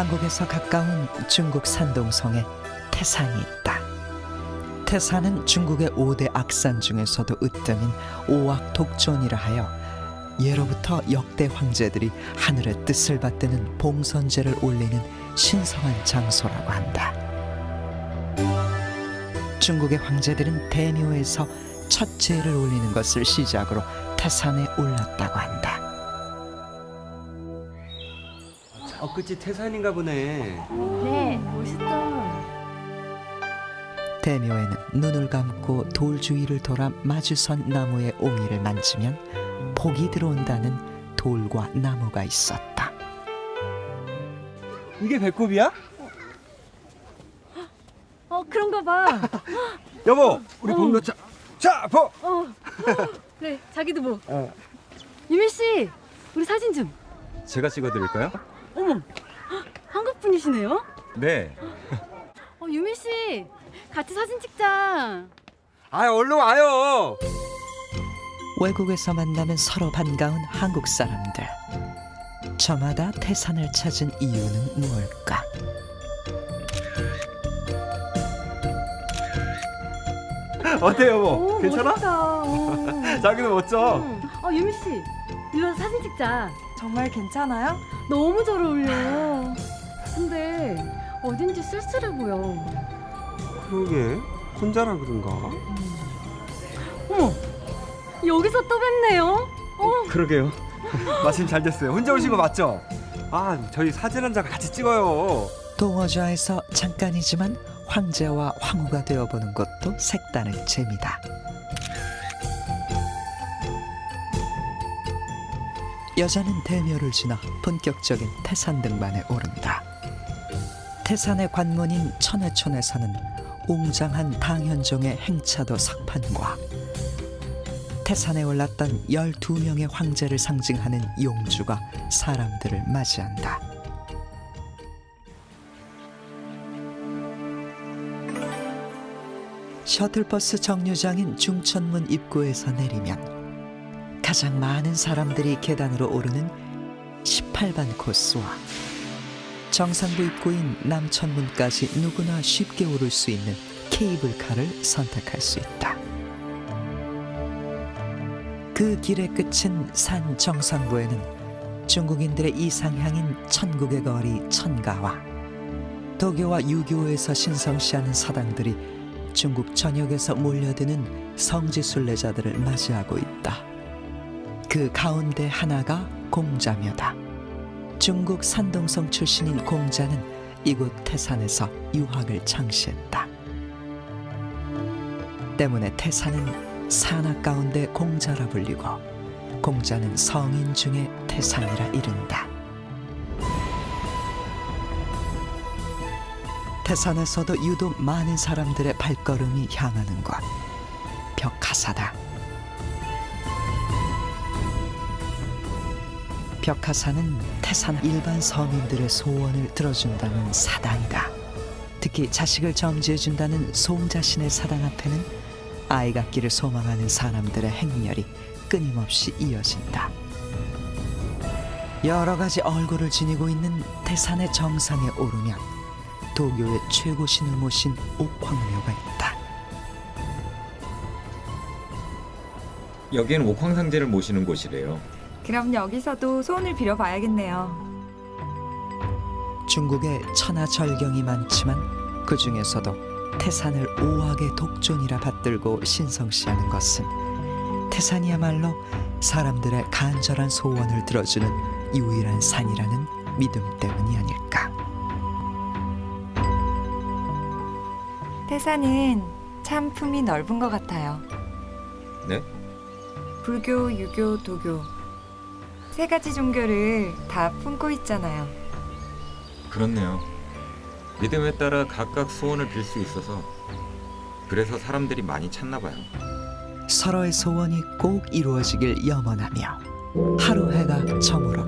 한국에서 가까운 중국 산동성에 태산이 있다. 태산은 중국의 5대 악산 중에서도 으뜸인 오악 독존이라 하여 예로부터 역대 황제들이 하늘의 뜻을 받드는 봉선제를 올리는 신성한 장소라고 한다. 중국의 황제들은 대묘에서 첫 제를 올리는 것을 시작으로 태산에 올랐다고 한다. 어, 그치 태산인가 보네. 네, 멋있다. 대묘에는 눈을 감고 돌 주위를 돌아 마주선 나무의 옹이를 만지면 복이 들어온다는 돌과 나무가 있었다. 이게 배꼽이야? 어, 그런가 봐. 여보, 우리 복 놓자. 자, 복. 어. 그래, 자기도 뭐. 어. 유미 씨, 우리 사진 좀. 제가 찍어드릴까요? 어머, 한국 분이시네요? 네. 어, 유미 씨, 같이 사진 찍자. 아, 얼른 와요. 외국에서 만나면 서로 반가운 한국 사람들. 저마다 태산을 찾은 이유는 무엇일까? 어때 여보? 오, 괜찮아? 멋있다. 어. 자기도 멋져. 응. 어, 유미 씨, 일로 와서 사진 찍자. 정말 괜찮아요? 너무 잘 어울려. 근데 어딘지 쓸쓸해 보여. 그러게 혼자라 그런가? 어머, 여기서 또 뵙네요. 어, 그러게요. 마침 잘 됐어요. 혼자 오신 거 맞죠? 아, 저희 사진 한 장 같이 찍어요. 동어좌에서 잠깐이지만 황제와 황후가 되어보는 것도 색다른 재미다. 여자는 대묘를 지나 본격적인 태산 등반에 오른다. 태산의 관문인 천해촌에서는 웅장한 당현종의 행차도 석판과 태산에 올랐던 12명의 황제를 상징하는 용주가 사람들을 맞이한다. 셔틀버스 정류장인 중천문 입구에서 내리면 가장 많은 사람들이 계단으로 오르는 18반 코스와 정상부 입구인 남천문까지 누구나 쉽게 오를 수 있는 케이블카를 선택할 수 있다. 그 길의 끝은 산 정상부에는 중국인들의 이상향인 천국의 거리 천가와 도교와 유교에서 신성시하는 사당들이 중국 전역에서 몰려드는 성지 순례자들을 맞이하고 있다. 그 가운데 하나가 공자묘다. 중국 산동성 출신인 공자는 이곳 태산에서 유학을 창시했다. 때문에 태산은 산악 가운데 공자라 불리고 공자는 성인 중에 태산이라 이른다. 태산에서도 유독 많은 사람들의 발걸음이 향하는 곳 벽하사다. 벽하사는 태산 일반 서민들의 소원을 들어준다는 사당이다. 특히 자식을 점지해준다는 송자신의 사당 앞에는 아이 갖기를 소망하는 사람들의 행렬이 끊임없이 이어진다. 여러 가지 얼굴을 지니고 있는 태산의 정상에 오르면 도교의 최고 신을 모신 옥황묘가 있다. 여기는 옥황상제를 모시는 곳이래요. 그럼 여기서도 소원을 빌어봐야겠네요. 중국에 천하절경이 많지만 그 중에서도 태산을 오악의 독존이라 받들고 신성시하는 것은 태산이야말로 사람들의 간절한 소원을 들어주는 유일한 산이라는 믿음 때문이 아닐까. 태산은 참 품이 넓은 것 같아요. 네? 불교, 유교, 도교 세 가지 종교를 다 품고 있잖아요. 그렇네요. 믿음에 따라 각각 소원을 빌 수 있어서 그래서 사람들이 많이 찾나 봐요. 서로의 소원이 꼭 이루어지길 염원하며 하루 해가 저물어